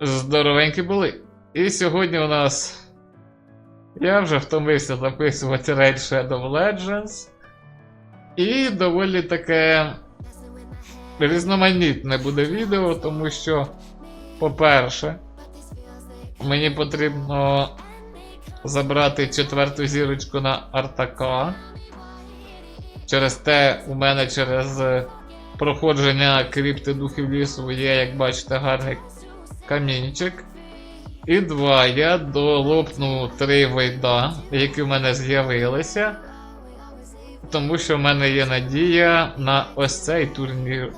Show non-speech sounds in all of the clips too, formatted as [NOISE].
Здоровенькі були. І сьогодні у нас. Я вже втомився записувати Raid Shadow Legends. І доволі таке різноманітне буде відео, тому що, по-перше, мені потрібно забрати четверту зірочку на Артака. Через те, у мене через е, проходження крипти духів лісу є, як бачите, гарний камінчик. І два. Я долопну три вейда, які в мене з'явилися. Тому що в мене є надія на ось цей турнір.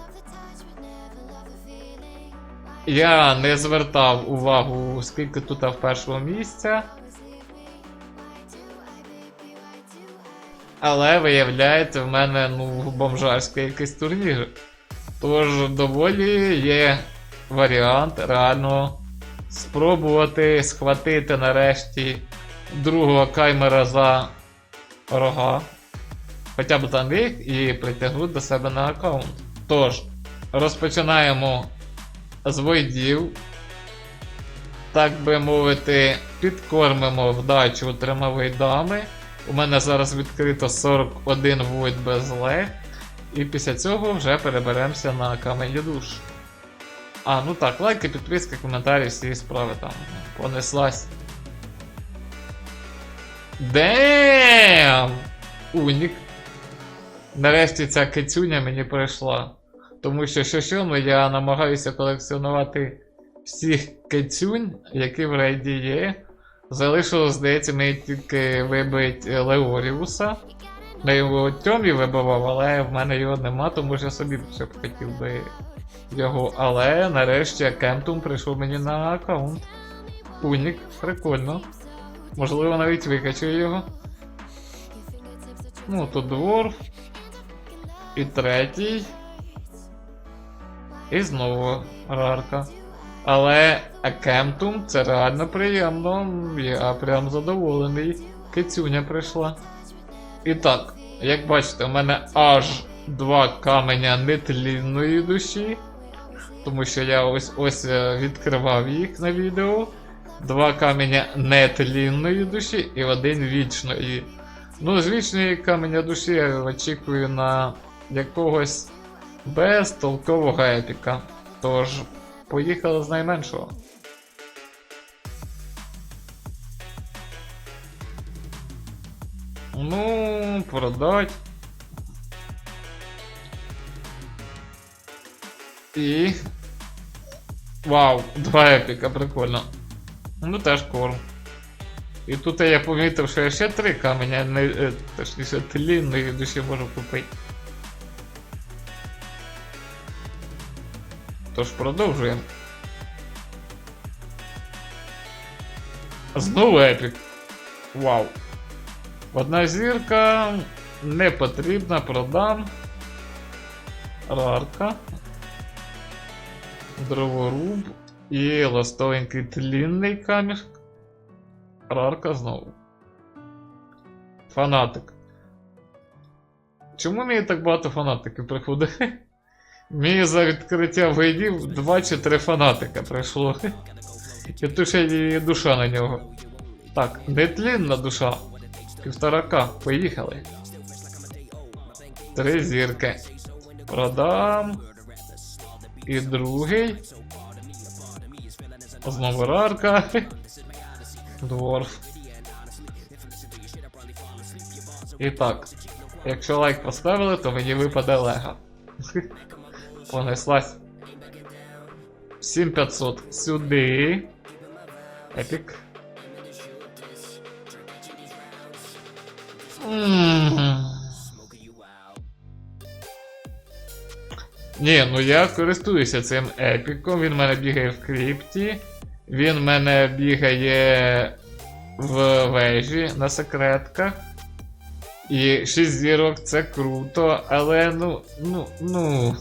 Я не звертав увагу, скільки тут в першого місця. Але виявляється, в мене ну, бомжарський якийсь турнір. Тож доволі є варіант реально спробувати схватити нарешті другого каймера за рога. Хоча б за них і притягнути до себе на аккаунт. Тож, розпочинаємо з войдів. Так би мовити, підкормимо вдачу трьома войдами. У мене зараз відкрито 41 войд без лег. І після цього вже переберемося на камені душ. А, ну так, лайки, підписки, коментарі, всі справи там понеслась. Дем! Унік. Нарешті ця кицюня мені прийшла. Тому що що що, ну я намагаюся колекціонувати всіх кицюнь, які в рейді є. Залишилось, здається, мені тільки вибити Леоріуса. Я його Тьомі вибивав, але в мене його нема, тому що я собі б хотів би його. Але нарешті Кемптум прийшов мені на аккаунт. Унік, прикольно. Можливо, навіть викачу його. Ну, тут дворф. І третій. І знову рарка. Але Акемтум це реально приємно. Я прям задоволений. Кицюня прийшла. І так, як бачите, у мене аж два каменя нетлінної душі. Тому що я ось ось е, відкривав їх на відео. Два каменя нетлінної душі і один вічної. Ну, з вічної каменя душі я очікую на якогось безтолкового епіка. Тож, поїхали з найменшого. Ну, продать. І. Вау, два епіка, прикольно. Ну теж корм. І тут я помітив, що я ще три каменя, не, е, точніше, тлінної душі можу купити. Тож продовжуємо. Знову епік. Вау. Одна зірка не потрібна, продам. Рарка. Дроворуб. І ластовенький тлінний камішк. Рарка знову. Фанатик. Чому мені так багато фанатиків приходить? [LAUGHS] Мені за відкриття вийдів 2 чи 3 фанатика прийшло. І тут ще є душа на нього. Так, нетлінна душа. Півторака, поїхали. Три зірки. Продам. І другий. Знову рарка. Дворф. І так. Якщо лайк поставили, то мені випаде лего. Понеслась. 7500. Сюди. Епік. Ні, ну я користуюся цим епіком, він в мене бігає в крипті, він в мене бігає в вежі на секретках. І 6 зірок це круто, але ну, ну, ну.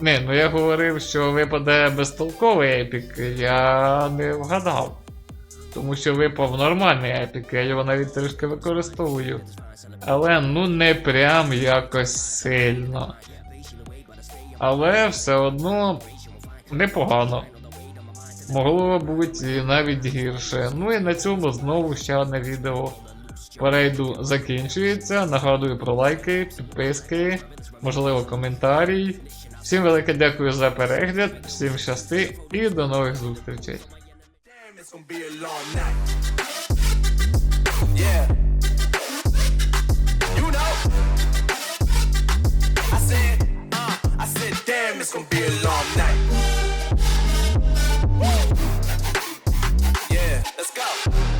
Не, ну я говорив, що випаде безтолковий епік, я не вгадав. Тому що випав нормальний епік, я його навіть трішки використовую. Але ну не прям якось сильно. Але все одно непогано. Могло бути навіть гірше. Ну і на цьому знову ще одне відео перейду закінчується. Нагадую про лайки, підписки, можливо, коментарі. Всім велике дякую за перегляд, всім щасти і до нових зустрічей. Uh, it's gonna be a long night. Woo. Yeah, let's go.